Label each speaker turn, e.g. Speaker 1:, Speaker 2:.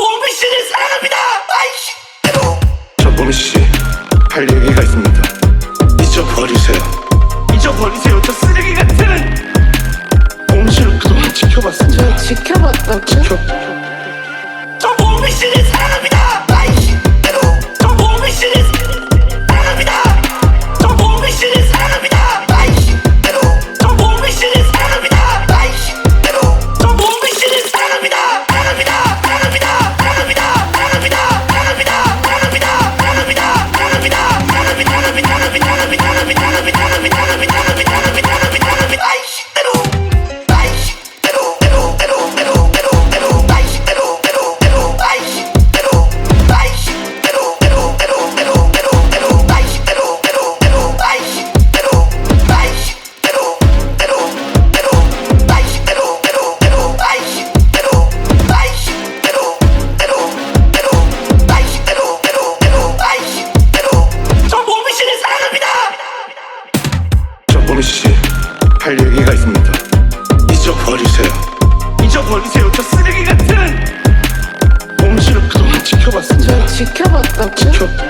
Speaker 1: 봉비 씨를 사랑합니다. 아이씨.
Speaker 2: 저 봉비 씨할 얘기가 있습니다. 잊어버리세요.
Speaker 1: 잊어버리세요. 저 쓰레기 같은.
Speaker 2: 봉비 씨를 그동안 지켜봤습니다.
Speaker 3: 지켜봤다고?
Speaker 2: 지켜.
Speaker 1: 저 봉비 씨를 사랑합니다. 씨,
Speaker 2: 할 얘기가 있습니다. 잊어버리세요.
Speaker 1: 잊어버리세요. 저 쓰레기 같은!
Speaker 2: 몸실을 그동안 지켜봤습니다.
Speaker 3: 저 지켜봤다고요?
Speaker 2: 지켜...